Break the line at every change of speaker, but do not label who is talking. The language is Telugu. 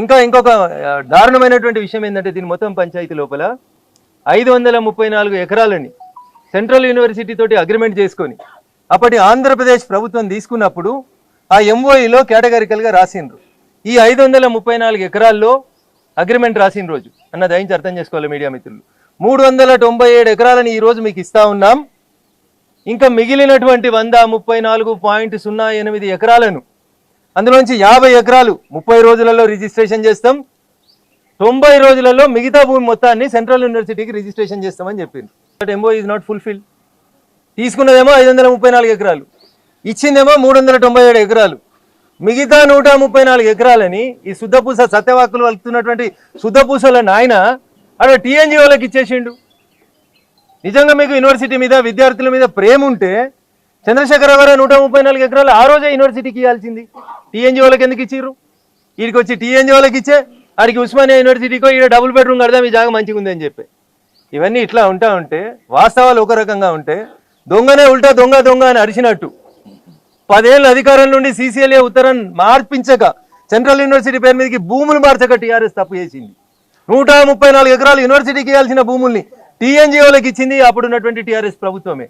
ఇంకా ఇంకొక దారుణమైనటువంటి విషయం ఏంటంటే దీని మొత్తం పంచాయతీ లోపల ఐదు వందల ముప్పై నాలుగు ఎకరాలని సెంట్రల్ యూనివర్సిటీ తోటి అగ్రిమెంట్ చేసుకొని అప్పటి ఆంధ్రప్రదేశ్ ప్రభుత్వం తీసుకున్నప్పుడు ఆ ఎంఓఈలో కేటగారికల్గా రాసిండ్రు. ఈ ఐదు వందల ముప్పై నాలుగు ఎకరాల్లో అగ్రిమెంట్ రాసిన రోజు. అన్న దయించి అర్థం చేసుకోవాలి మీడియా మిత్రులు. మూడు వందల తొంభై ఏడు ఎకరాలని ఈరోజు మీకు ఇస్తా ఉన్నాం. ఇంకా మిగిలినటువంటి వంద ముప్పై నాలుగు పాయింట్ సున్నా ఎనిమిది ఎకరాలను అందులోంచి యాభై ఎకరాలు ముప్పై రోజులలో రిజిస్ట్రేషన్ చేస్తాం. తొంభై రోజులలో మిగతా భూమి మొత్తాన్ని సెంట్రల్ యూనివర్సిటీకి రిజిస్ట్రేషన్ చేస్తామని చెప్పింది బట్ ఎంబో ఈజ్ నాట్ ఫుల్ఫిల్ తీసుకున్నదేమో ఐదు వందల ముప్పై నాలుగు ఎకరాలు. ఇచ్చిందేమో మూడు వందల తొంభై ఏడు ఎకరాలు. మిగతా నూట ముప్పై నాలుగు ఎకరాలని ఈ శుద్ధపూస సత్యవాకులు వెళ్తున్నటువంటి శుద్ధపూసల నాయన అక్కడ టీఎన్జీ వాళ్ళకి ఇచ్చేసిండు. నిజంగా మీకు యూనివర్సిటీ మీద విద్యార్థుల మీద ప్రేమ ఉంటే చంద్రశేఖర గారు నూట ముప్పై నాలుగు ఎకరాలు ఆ రోజే యూనివర్సిటీకి ఇవ్వాల్సింది. టీఎన్జీ వాళ్ళకి ఎందుకు ఇచ్చిర్రు? వీడికి వచ్చి టీఎన్జీ వాళ్ళకి ఇచ్చే ఆడికి ఉస్మానియా యూనివర్సిటీకో ఈడ డబుల్ బెడ్రూమ్ కడదాం ఈ జాగా మంచిగా ఉంది అని చెప్పి. ఇవన్నీ ఇట్లా ఉంటా ఉంటే వాస్తవాలు ఒక రకంగా ఉంటే దొంగనే ఉల్టా దొంగ దొంగ అని అరిచినట్టు. పదేళ్ళ అధికారం నుండి సీసీఎల్ఏ ఉత్తరం మార్పించక సెంట్రల్ యూనివర్సిటీ పేరు మీదకి భూములు మార్చక టీఆర్ఎస్ తప్పు చేసింది. నూట ముప్పై నాలుగు ఎకరాలు యూనివర్సిటీకి ఇవ్వాల్సిన భూముల్ని టీఎన్జీ ఇచ్చింది అప్పుడున్నటువంటి టీఆర్ఎస్ ప్రభుత్వమే.